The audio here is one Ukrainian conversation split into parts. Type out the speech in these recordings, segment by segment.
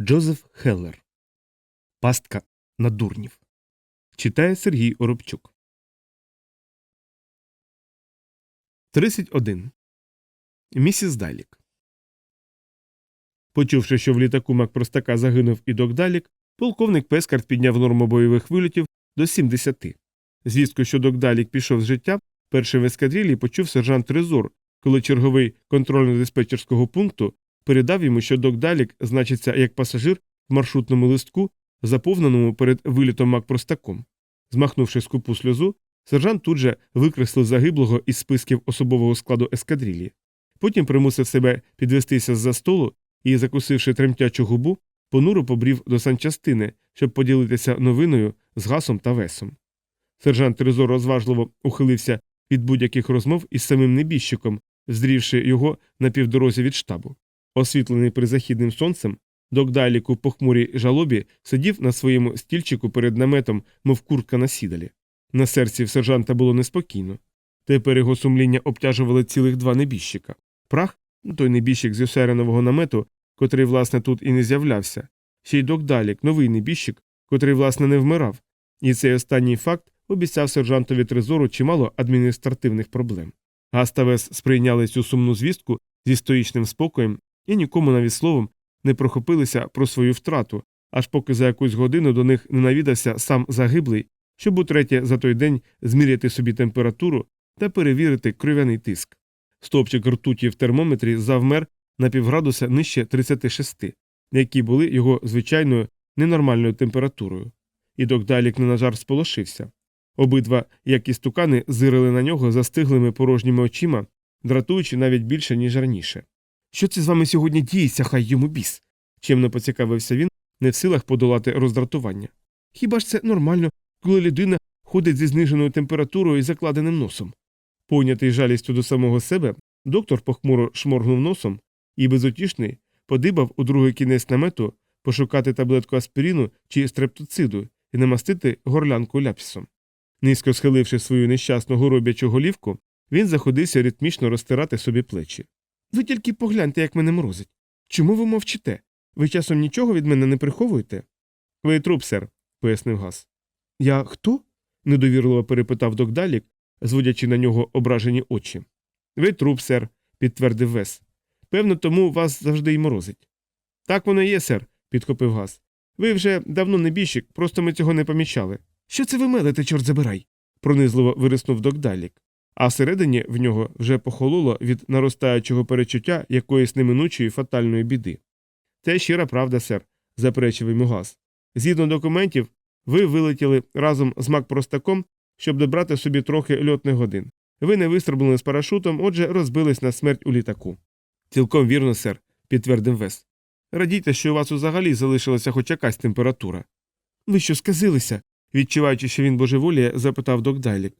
Джозеф Хеллер. Пастка на дурнів. Читає Сергій Оробчук. 31. Місіс Далік. Почувши, що в літаку Макпростака загинув і док Далік, полковник Пескарт підняв норму бойових вильотів до 70. Звістку, що док Далік пішов з життя, першим в ескадрилі почув сержант Трезор, коли черговий контрольно-диспетчерського пункту передав йому, що док Далік значиться як пасажир в маршрутному листку, заповненому перед вилітом Макпростаком. Змахнувши скупу сльозу, сержант тут же викреслив загиблого із списків особового складу ескадрилі. Потім примусив себе підвестися з-за столу і, закусивши тремтячу губу, понуро побрів до санчастини, щоб поділитися новиною з гасом та весом. Сержант Трезор розважливо ухилився від будь-яких розмов із самим небіжчиком, здрівши його на півдорозі від штабу. Освітлений призахідним сонцем, док Дайлік у похмурій жалобі сидів на своєму стільчику перед наметом, мов куртка на сідалі. На серці в сержанта було неспокійно. Тепер його сумління обтяжували цілих два небіжчика. Прах, ну, той небіжчик з осяренового намету, котрий, власне, тут і не з'являвся, ще й док Далік, новий небіжчик, котрий, власне, не вмирав. І цей останній факт обіцяв сержантові Трезору чимало адміністративних проблем. Гас та Вес сприйняли цю сумну звістку зі стоїчним спокоєм і нікому навіть словом не прохопилися про свою втрату, аж поки за якусь годину до них не навідався сам загиблий, щоб утретє за той день зміряти собі температуру та перевірити кров'яний тиск. Стовпчик ртуті в термометрі завмер на півградуса нижче 36, які були його звичайною ненормальною температурою. І док Далік не на жар сполошився. Обидва, як і стукани, зирили на нього застиглими порожніми очима, дратуючи навіть більше, ніж раніше. Що це з вами сьогодні діється, хай йому біс? чимно поцікавився він, не в силах подолати роздратування. Хіба ж це нормально, коли людина ходить зі зниженою температурою і закладеним носом? Пойнятий жалістю до самого себе, доктор похмуро шморгнув носом і безутішний подибав у другий кінець намету пошукати таблетку аспіріну чи стрептоциду і намастити горлянку ляпсом. Низько схиливши свою нещасну гороб'ячу голівку, він заходився ритмічно розтирати собі плечі. Ви тільки погляньте, як мене морозить. Чому ви мовчите? Ви часом нічого від мене не приховуєте? Ви труп, сер, пояснив Гас. Я хто? недовірливо перепитав док Далік, зводячи на нього ображені очі. Ви труп, сер, підтвердив Вес. Певно, тому вас завжди й морозить. Так воно є, сер, підхопив Гас. Ви вже давно не бійщик, просто ми цього не помічали. Що це ви мелите, чорт забирай? пронизливо вириснув док Далік. А всередині в нього вже похололо від наростаючого перечуття якоїсь неминучої фатальної біди. Це щира правда, сер, заперечив йому. Згідно документів, ви вилетіли разом з Макпростаком, щоб добрати собі трохи льотних годин. Ви не вистрибнули з парашутом, отже, розбились на смерть у літаку. Цілком вірно, сер, підтвердив Вес. Радійте, що у вас взагалі залишилася хоч якась температура. Ви що сказилися? відчуваючи, що він божеволіє, запитав док Дайлік.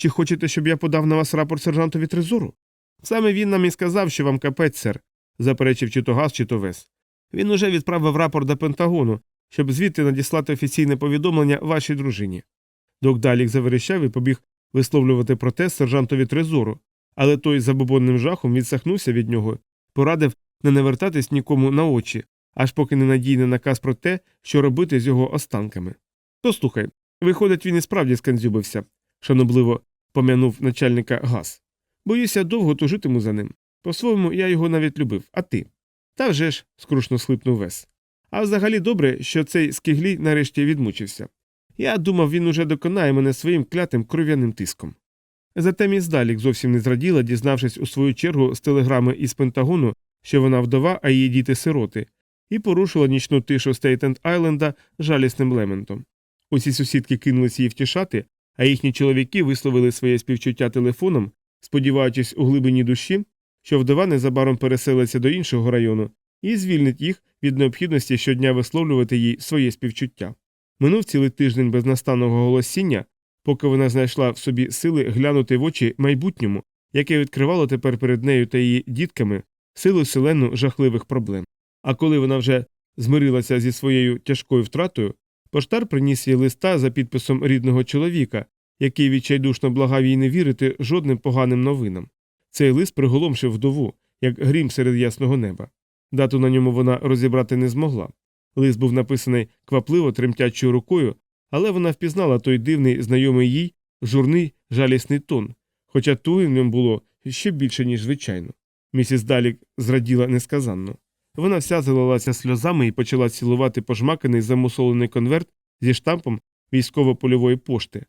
Чи хочете, щоб я подав на вас рапорт сержантові Трезору? Саме він нам і сказав, що вам капець, сер, заперечив чи то газ, чи то вес. Він уже відправив рапорт до Пентагону, щоб звідти надіслати офіційне повідомлення вашій дружині. Док Далік заверещав і побіг висловлювати протест сержантові Трезору, але той забобонним жахом відсахнувся від нього, порадив не навертатись нікому на очі, аж поки не надійне наказ про те, що робити з його останками. То слухай, виходить, він і справді сканзюбився, шанобливо пом'янув начальника газ. Боюся, довго тужитиму за ним. По-своєму, я його навіть любив, а ти? Та вже ж, скрушно схлипнув Вес. А взагалі добре, що цей скиглій нарешті відмучився. Я думав, він уже доконає мене своїм клятим кров'яним тиском. Зате міс Далік зовсім не зраділа, дізнавшись у свою чергу з телеграми із Пентагону, що вона вдова, а її діти сироти, і порушила нічну тишу Стейтенд Айленда жалісним лементом. Усі сусідки кинулись її втішати, а їхні чоловіки висловили своє співчуття телефоном, сподіваючись у глибині душі, що вдова незабаром переселиться до іншого району і звільнить їх від необхідності щодня висловлювати їй своє співчуття. Минув цілий тиждень безнастанного голосіння, поки вона знайшла в собі сили глянути в очі майбутньому, яке відкривало тепер перед нею та її дітками силу селену жахливих проблем. А коли вона вже змирилася зі своєю тяжкою втратою, поштар приніс їй листа за підписом рідного чоловіка, який відчайдушно благав їй не вірити жодним поганим новинам. Цей лист приголомшив вдову, як грім серед ясного неба. Дату на ньому вона розібрати не змогла. Лист був написаний квапливо тремтячою рукою, але вона впізнала той дивний, знайомий їй журний жалісний тон, хоча туги в ньому було ще більше, ніж звичайно. Місіс Далік зраділа несказанно. Вона вся залилася сльозами і почала цілувати пожмаканий замусолений конверт зі штампом військово-польової пошти,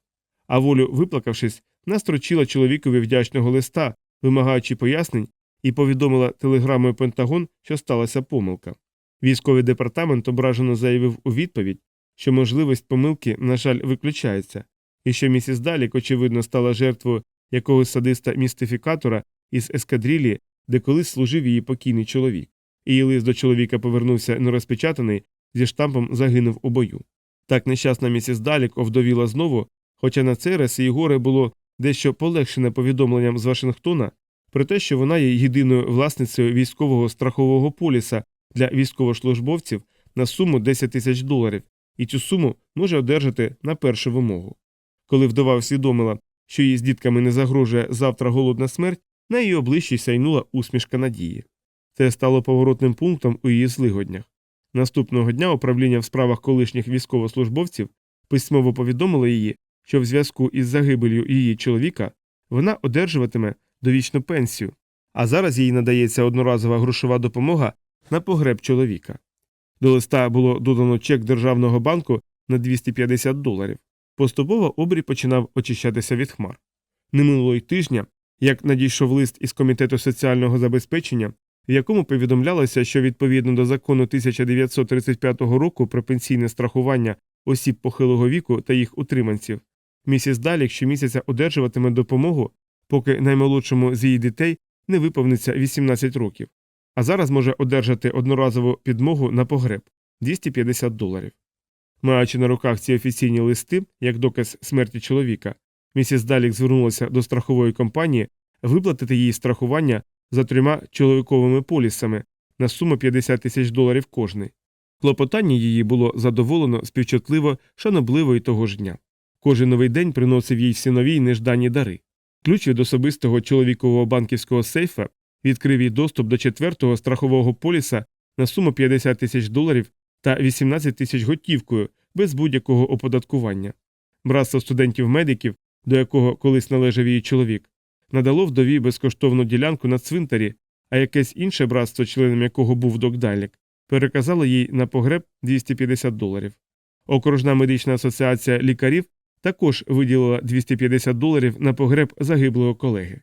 а волю, виплакавшись, настрочила чоловікові вдячного листа, вимагаючи пояснень, і повідомила телеграмою Пентагон, що сталася помилка. Військовий департамент ображено заявив у відповідь, що можливість помилки, на жаль, виключається, і що місіс Далік, очевидно, стала жертвою якогось садиста-містифікатора із ескадрилі, де колись служив її покійний чоловік. Її лист до чоловіка повернувся нерозпечатаний, зі штампом загинув у бою. Так нещасна місіс Далік овдовіла знову, хоча на цей раз її горе було дещо полегшене повідомленням з Вашингтона про те, що вона є єдиною власницею військового страхового поліса для військовослужбовців на суму 10 тисяч доларів, і цю суму може одержати на першу вимогу. Коли вдова усвідомила, що їй з дітками не загрожує завтра голодна смерть, на її обличчі сяйнула усмішка надії. Це стало поворотним пунктом у її злигоднях. Наступного дня управління в справах колишніх військовослужбовців письмово повідомило її, що в зв'язку із загибелью її чоловіка вона одержуватиме довічну пенсію, а зараз їй надається одноразова грошова допомога на погреб чоловіка. До листа було додано чек державного банку на 250 доларів. Поступово обрій починав очищатися від хмар. Не минуло й тижня, як надійшов лист із комітету соціального забезпечення, в якому повідомлялося, що відповідно до закону 1935 року про пенсійне страхування осіб похилого віку та їх утриманців, місіс Далік щомісяця одержуватиме допомогу, поки наймолодшому з її дітей не виповниться 18 років, а зараз може одержати одноразову підмогу на погреб 250 доларів. Маючи на руках ці офіційні листи, як доказ смерті чоловіка, місіс Далік звернулася до страхової компанії виплатити їй страхування за трьома чоловіковими полісами на суму 50 тисяч доларів кожний. Клопотання її було задоволено співчутливо, шанобливо і того ж дня. Кожен новий день приносив їй всі нові й неждані дари. Ключ від особистого чоловікового банківського сейфа відкрив їй доступ до четвертого страхового поліса на суму 50 тисяч доларів та 18 тисяч готівкою без будь-якого оподаткування. Братство студентів-медиків, до якого колись належав її чоловік, надало вдові безкоштовну ділянку на цвинтарі, а якесь інше братство, членом якого був Докдалік, переказало їй на погреб 250 доларів. Окружна медична асоціація лікарів також виділила 250 доларів на погреб загиблого колеги.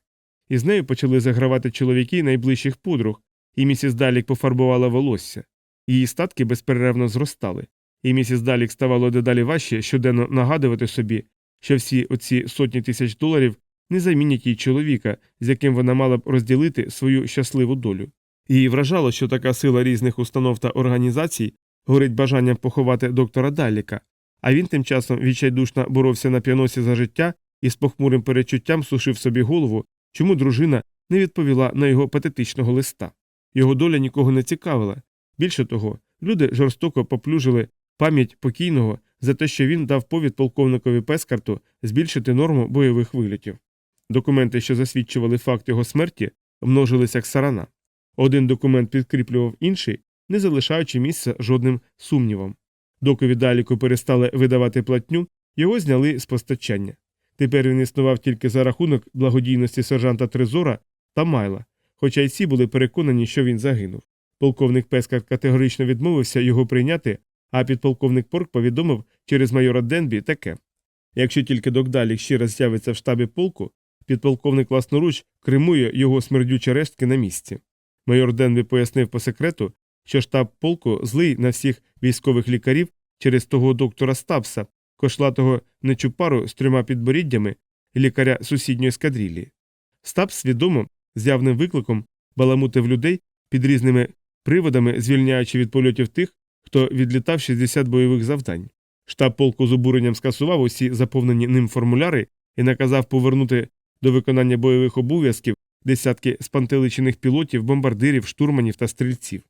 Із нею почали загравати чоловіки найближчих подруг, і місіс Далік пофарбувала волосся. Її статки безперервно зростали, і місіс Далік ставало дедалі важче щоденно нагадувати собі, що всі оці сотні тисяч доларів не замінять їй чоловіка, з яким вона мала б розділити свою щасливу долю. Її вражало, що така сила різних установ та організацій горить бажанням поховати доктора Даліка, а він тим часом відчайдушно боровся на п'яносі за життя і з похмурим перечуттям сушив собі голову, чому дружина не відповіла на його патетичного листа. Його доля нікого не цікавила. Більше того, люди жорстоко поплюжили пам'ять покійного за те, що він дав повід полковникові Пескарту збільшити норму бойових вилітів. Документи, що засвідчували факт його смерті, множилися як сарана. Один документ підкріплював інший, не залишаючи місця жодним сумнівам. Доки віддаліку перестали видавати платню, його зняли з постачання. Тепер він існував тільки за рахунок благодійності сержанта Трезора та Майла, хоча й ці були переконані, що він загинув. Полковник Пескар категорично відмовився його прийняти, а підполковник Порк повідомив через майора Денбі таке якщо тільки Докдалік ще раз з'явиться в штабі полку, підполковник власноруч кремує його смердючі рештки на місці. Майор Денбі пояснив по секрету, що штаб полку злий на всіх військових лікарів через того доктора Стапса, кошлатого нечупару з трьома підборіддями лікаря сусідньої ескадрилії. Стапс свідомо з явним викликом баламутив людей під різними приводами, звільняючи від польотів тих, хто відлітав 60 бойових завдань. Штаб полку з обуренням скасував усі заповнені ним формуляри і наказав повернути до виконання бойових обов'язків десятки спантеличених пілотів, бомбардирів, штурманів та стрільців.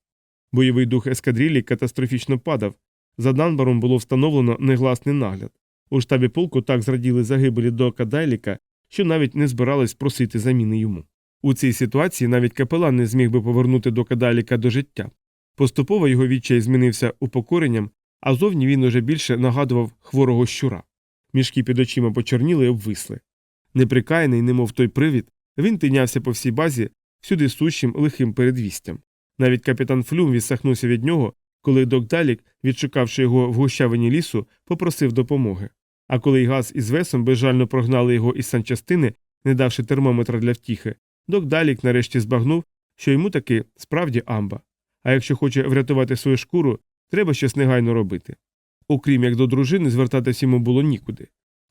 Бойовий дух ескадрилі катастрофічно падав. За Данбаром було встановлено негласний нагляд. У штабі полку так зраділи загибелі до Кадайліка, що навіть не збирались просити заміни йому. У цій ситуації навіть капелан не зміг би повернути до Кадайліка до життя. Поступово його відчай змінився упокоренням, а зовні він уже більше нагадував хворого щура. Мішки під очима почорніли й обвисли. Неприкаяний, немов той привід, він тинявся по всій базі, всюди сущим лихим передвістям. Навіть капітан Флюм відсахнувся від нього, коли док Далік, відшукавши його в гущавині лісу, попросив допомоги. А коли газ із весом безжально прогнали його із санчастини, не давши термометра для втіхи, док Далік нарешті збагнув, що йому таки справді амба. А якщо хоче врятувати свою шкуру, треба щось негайно робити. Окрім як до дружини, звертатись йому було нікуди.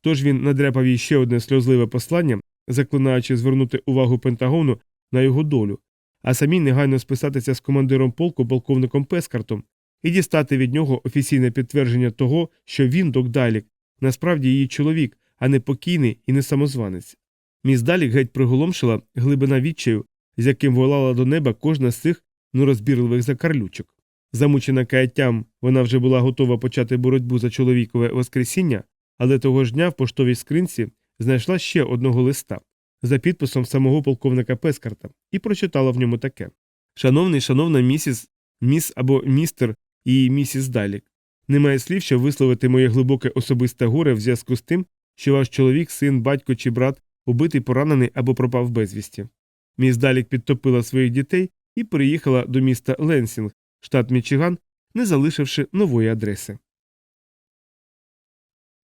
Тож він надряпав їй ще одне сльозливе послання, заклинаючи звернути увагу Пентагону на його долю, а самі негайно списатися з командиром полку полковником Пескартом і дістати від нього офіційне підтвердження того, що він, док Далік, насправді її чоловік, а не покійний і не самозванець. Міс Далік геть приголомшила глибина відчаю, з яким волала до неба кожна з цих нерозбірливих закарлючок. Замучена каяттям, вона вже була готова почати боротьбу за чоловікове воскресіння, але того ж дня в поштовій скринці знайшла ще одного листа за підписом самого полковника Пескарта і прочитала в ньому таке: Шановний, шановна місіс, міс або містер і місіс Далік. Немає слів, щоб висловити моє глибоке особисте горе в зв'язку з тим, що ваш чоловік, син, батько чи брат убитий, поранений або пропав безвісті. Міс Далік підтопила своїх дітей і переїхала до міста Ленсінг, штат Мічиган, не залишивши нової адреси.